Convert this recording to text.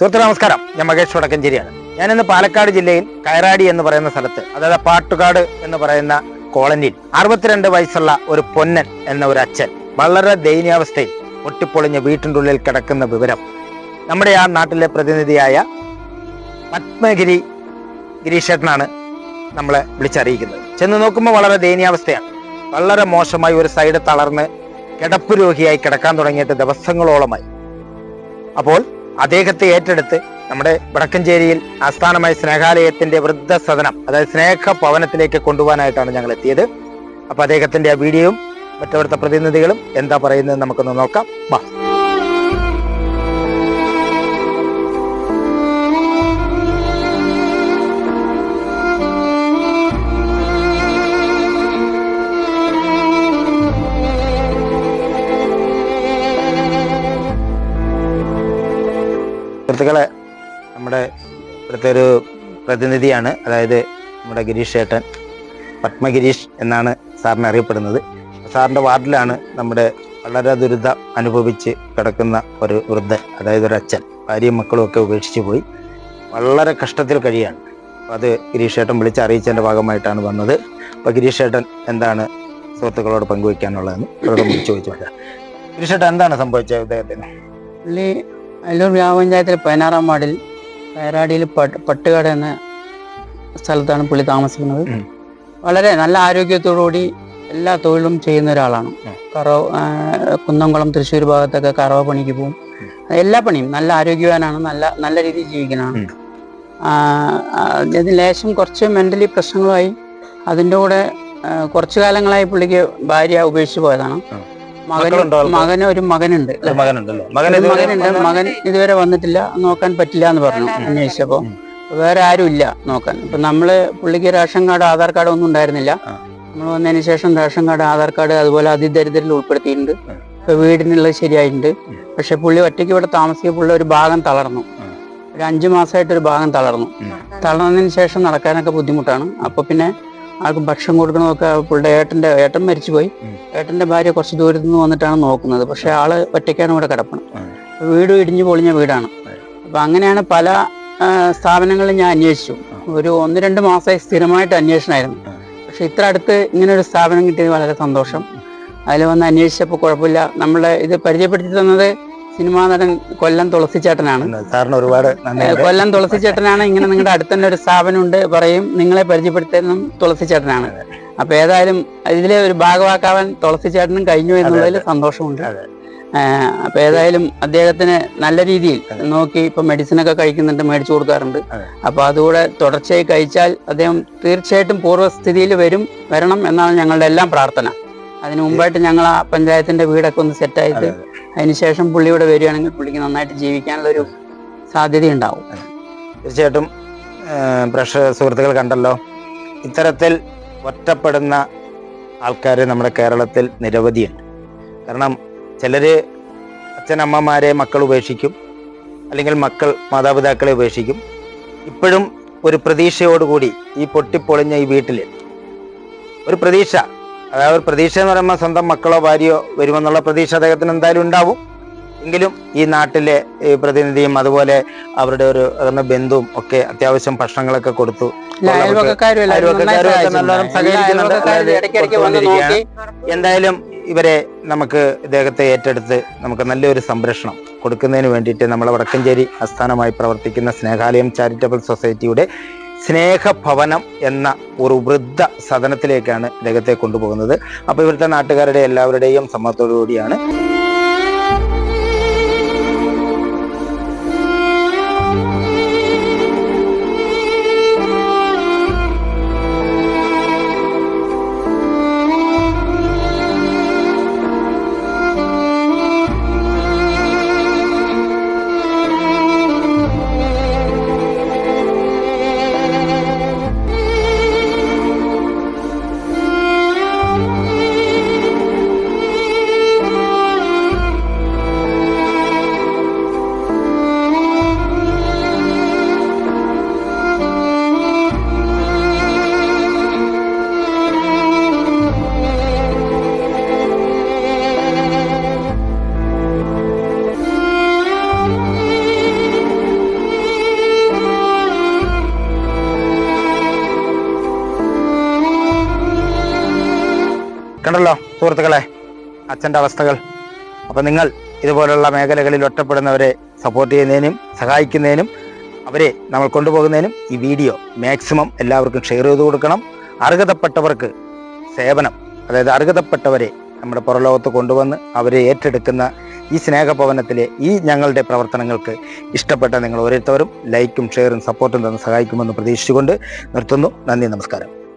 സുഹൃത്തുക്കളെ നമസ്കാരം. ഞാൻ മകേഷ് വടക്കഞ്ചേരിയാണ്. ഞാനിന്ന് പാലക്കാട് ജില്ലയിൽ കയറാടി എന്ന് പറയുന്ന സ്ഥലത്ത് അതായത് പാട്ടുകാട് എന്ന് പറയുന്ന കോളനിയിൽ അറുപത്തിരണ്ട് വയസ്സുള്ള ഒരു പൊന്നൻ എന്ന ഒരു അച്ഛൻ വളരെ ദയനീയാവസ്ഥയിൽ ഒട്ടിപ്പൊളിഞ്ഞ വീട്ടിന്റെ ഉള്ളിൽ കിടക്കുന്ന വിവരം. നമ്മുടെ ആ നാട്ടിലെ പ്രതിനിധിയായ പത്മഗിരി ഗിരീഷേട്ടനാണ് നമ്മളെ വിളിച്ചറിയിക്കുന്നത്. ചെന്ന് നോക്കുമ്പോൾ വളരെ ദയനീയാവസ്ഥയാണ്. വളരെ മോശമായി ഒരു സൈഡ് തളർന്ന് കിടപ്പ് രോഗിയായി കിടക്കാൻ തുടങ്ങിയിട്ട് ദിവസങ്ങളോളമായി. അപ്പോൾ അദ്ദേഹത്തെ ഏറ്റെടുത്ത് നമ്മുടെ വടക്കഞ്ചേരിയിൽ ആസ്ഥാനമായ സ്നേഹാലയത്തിന്റെ വൃദ്ധസദനം അതായത് സ്നേഹ ഭവനത്തിലേക്ക് കൊണ്ടുപോകാനായിട്ടാണ് ഞങ്ങൾ എത്തിയത്. അപ്പൊ അദ്ദേഹത്തിന്റെ ആ വീഡിയോയും മറ്റവിടുത്തെ പ്രതിനിധികളും എന്താ പറയുന്നത് നമുക്കൊന്ന് നോക്കാം. വാ. സുഹൃത്തുക്കളെ നമ്മുടെ ഇവിടുത്തെ ഒരു പ്രതിനിധിയാണ് അതായത് നമ്മുടെ ഗിരീഷ് ഏട്ടൻ പത്മഗിരീഷ് എന്നാണ് സാറിനെ അറിയപ്പെടുന്നത്. സാറിന്റെ വാർഡിലാണ് നമ്മുടെ വളരെ ദുരിതം അനുഭവിച്ച് കിടക്കുന്ന ഒരു വൃദ്ധൻ അതായത് ഒരു അച്ഛൻ. ഭാര്യയും മക്കളും ഒക്കെ ഉപേക്ഷിച്ച് പോയി. വളരെ കഷ്ടത്തിൽ കഴിയാണ്. അപ്പോൾ അത് ഗിരീഷ് ഏട്ടൻ വിളിച്ച് അറിയിച്ചതിന്റെ ഭാഗമായിട്ടാണ് വന്നത്. അപ്പോൾ ഗിരീഷ് ഏട്ടൻ എന്താണ് സുഹൃത്തുക്കളോട് പങ്കുവയ്ക്കാനുള്ളതെന്ന് അവരോട് ചോദിച്ചു ഗിരീഷ് ഏട്ടൻ എന്താണ് സംഭവിച്ചത് ഇദ്ദേഹത്തിന്? പുള്ളി അല്ലൂർ ഗ്രാമപഞ്ചായത്തിലെ പതിനാറാം വാർഡിൽ കയറാടിയിൽ പട്ട് പട്ടുകാട് എന്ന സ്ഥലത്താണ് പുള്ളി താമസിക്കുന്നത്. വളരെ നല്ല ആരോഗ്യത്തോടുകൂടി എല്ലാ തൊഴിലും ചെയ്യുന്ന ഒരാളാണ്. കറവ കുന്നംകുളം തൃശ്ശൂർ ഭാഗത്തൊക്കെ കറവ പണിക്ക് പോകും. എല്ലാ പണിയും നല്ല ആരോഗ്യവാനാണ് നല്ല നല്ല രീതിയിൽ ജീവിക്കുന്നതാണ് ലേശം കുറച്ച് മെന്റലി പ്രശ്നങ്ങളുമായി അതിന്റെ കൂടെ കുറച്ചു കാലങ്ങളായി പുള്ളിക്ക് ഭാര്യ ഉപേക്ഷിച്ച് പോയതാണ്. മകന് ഒരു മകനുണ്ട്. മകനുണ്ടല്ലോ. മകനുണ്ട്. മകൻ ഇതുവരെ വന്നിട്ടില്ല. നോക്കാൻ പറ്റില്ല എന്ന് പറഞ്ഞു അന്വേഷിച്ചപ്പോ. വേറെ ആരും ഇല്ല നോക്കാൻ. ഇപ്പൊ നമ്മൾ പുള്ളിക്ക് റേഷൻ കാർഡ് ആധാർ കാർഡ് ഒന്നും ഉണ്ടായിരുന്നില്ല. നമ്മൾ വന്നതിന് ശേഷം റേഷൻ കാർഡ് ആധാർ കാർഡ് അതുപോലെ അതിദരിദ്രരിൽ ഉൾപ്പെടുത്തിയിട്ടുണ്ട്. ഇപ്പൊ വീടിനുള്ളത് ശരിയായിട്ടുണ്ട്. പക്ഷെ പുള്ളി ഒറ്റയ്ക്ക് ഇവിടെ താമസിക്കുക പുള്ളി ഒരു ഭാഗം തളർന്നു. ഒരു അഞ്ചു മാസമായിട്ട് ഒരു ഭാഗം തളർന്നു. തളർന്നതിന് ശേഷം നടക്കാനൊക്കെ ബുദ്ധിമുട്ടാണ്. അപ്പൊ പിന്നെ ആൾക്ക് ഭക്ഷണം കൊടുക്കണമൊക്കെ പുള്ളിയുടെ ഏട്ടന്റെ ഏട്ടൻ മരിച്ചുപോയി. ഏട്ടന്റെ ഭാര്യ കുറച്ച് ദൂരത്ത് നിന്ന് വന്നിട്ടാണ് നോക്കുന്നത്. പക്ഷെ ആൾ ഒറ്റയ്ക്കാണ് ഇവിടെ കിടപ്പണം വീട് ഇടിഞ്ഞു പൊളിഞ്ഞ വീടാണ്. അപ്പൊ അങ്ങനെയാണ് പല സ്ഥാപനങ്ങളിൽ ഞാൻ അന്വേഷിച്ചു. ഒരു ഒന്ന് രണ്ട് മാസമായി സ്ഥിരമായിട്ട് അന്വേഷണമായിരുന്നു പക്ഷെ ഇത്ര അടുത്ത് ഇങ്ങനെ ഒരു സ്ഥാപനം കിട്ടിയത് വളരെ സന്തോഷം. അതിൽ വന്ന് അന്വേഷിച്ചപ്പോൾ കുഴപ്പമില്ല. നമ്മളെ ഇത് പരിചയപ്പെടുത്തി തന്നത് സിനിമാ നടൻ കൊല്ലം തുളസിച്ചേട്ടനാണ്. സാറിന് ഒരുപാട് കൊല്ലം തുളസിച്ചേട്ടനാണ്. ഇങ്ങനെ നിങ്ങളുടെ അടുത്ത് തന്നെ ഒരു സ്ഥാപനം ഉണ്ട് പറയും. നിങ്ങളെ പരിചയപ്പെടുത്തുന്നതും തുളസിച്ചേട്ടനാണ്. അപ്പൊ ഏതായാലും ഇതിലെ ഒരു ഭാഗവാക്കാവാൻ തുളസിച്ചേട്ടനും കഴിഞ്ഞു എന്നുള്ളതിൽ സന്തോഷമുണ്ട്. അപ്പൊ ഏതായാലും അദ്ദേഹത്തിന് നല്ല രീതിയിൽ നോക്കി ഇപ്പൊ മെഡിസിൻ ഒക്കെ കഴിക്കുന്നുണ്ട് മേടിച്ചു കൊടുക്കാറുണ്ട്. അപ്പൊ അതുകൂടെ തുടർച്ചയായി കഴിച്ചാൽ അദ്ദേഹം തീർച്ചയായിട്ടും പൂർവസ്ഥിതിയിൽ വരും വരണം എന്നാണ് ഞങ്ങളുടെ എല്ലാം പ്രാർത്ഥന. അതിനു മുമ്പായിട്ട് ഞങ്ങൾ ആ പഞ്ചായത്തിന്റെ വീടൊക്കെ ഒന്ന് സെറ്റായിട്ട് അതിനുശേഷം പുള്ളി ഇവിടെ വരികയാണെങ്കിൽ പുള്ളിക്ക് നന്നായിട്ട് ജീവിക്കാനുള്ള ഒരു സാധ്യത ഉണ്ടാവും തീർച്ചയായിട്ടും പ്രഷർ സുഹൃത്തുക്കൾ കണ്ടല്ലോ ഇത്തരത്തിൽ ഒറ്റപ്പെടുന്ന ആൾക്കാർ നമ്മുടെ കേരളത്തിൽ നിരവധിയുണ്ട്. കാരണം ചിലർ അച്ഛനമ്മമാരെ മക്കൾ ഉപേക്ഷിക്കും അല്ലെങ്കിൽ മക്കൾ മാതാപിതാക്കളെ ഉപേക്ഷിക്കും. ഇപ്പോഴും ഒരു പ്രതീക്ഷയോടുകൂടി ഈ പൊട്ടിപ്പൊളിഞ്ഞ ഈ വീട്ടിൽ ഒരു പ്രതീക്ഷ അതായത് ഒരു പ്രതീക്ഷ എന്ന് പറയുമ്പോൾ സ്വന്തം മക്കളോ ഭാര്യയോ വരുമെന്നുള്ള പ്രതീക്ഷ അദ്ദേഹത്തിന് എന്തായാലും ഉണ്ടാവും. എങ്കിലും ഈ നാട്ടിലെ ഈ പ്രതിനിധിയും അതുപോലെ അവരുടെ ഒരു അകന്ന ബന്ധുവും ഒക്കെ അത്യാവശ്യം ഭക്ഷണങ്ങളൊക്കെ കൊടുത്തു. എന്തായാലും ഇവരെ നമുക്ക് ഇദ്ദേഹത്തെ ഏറ്റെടുത്ത് നമുക്ക് നല്ലൊരു സംരക്ഷണം കൊടുക്കുന്നതിന് വേണ്ടിയിട്ട് നമ്മളെ വടക്കഞ്ചേരി ആസ്ഥാനമായി പ്രവർത്തിക്കുന്ന സ്നേഹാലയം ചാരിറ്റബിൾ സൊസൈറ്റിയുടെ സ്നേഹഭവനം എന്ന ഒരു വൃദ്ധ സദനത്തിലേക്കാണ് ഇദ്ദേഹത്തെ കൊണ്ടുപോകുന്നത്. അപ്പോൾ ഇവിടുത്തെ നാട്ടുകാരുടെ എല്ലാവരുടെയും സമ്മതത്തോടു കൂടിയാണ് കണ്ടല്ലോ സുഹൃത്തുക്കളെ? അച്ഛന്റെ അവസ്ഥകൾ. അപ്പം നിങ്ങൾ ഇതുപോലുള്ള മേഖലകളിൽ ഒറ്റപ്പെടുന്നവരെ സപ്പോർട്ട് ചെയ്യുന്നതിനും സഹായിക്കുന്നതിനും അവരെ നമ്മൾ കൊണ്ടുപോകുന്നതിനും ഈ വീഡിയോ മാക്സിമം എല്ലാവർക്കും ഷെയർ ചെയ്ത് കൊടുക്കണം. അർഹതപ്പെട്ടവർക്ക് സേവനം അതായത് അർഹതപ്പെട്ടവരെ നമ്മുടെ പുറലോകത്ത് കൊണ്ടുവന്ന് അവരെ ഏറ്റെടുക്കുന്ന ഈ സ്നേഹഭവനത്തിലെ ഈ ഞങ്ങളുടെ പ്രവർത്തനങ്ങൾക്ക് ഇഷ്ടപ്പെട്ട നിങ്ങൾ ഓരോരുത്തരും ലൈക്കും ഷെയറും സപ്പോർട്ടും തന്ന് സഹായിക്കുമെന്ന് പ്രതീക്ഷിച്ചുകൊണ്ട് നിർത്തുന്നു. നന്ദി നമസ്കാരം.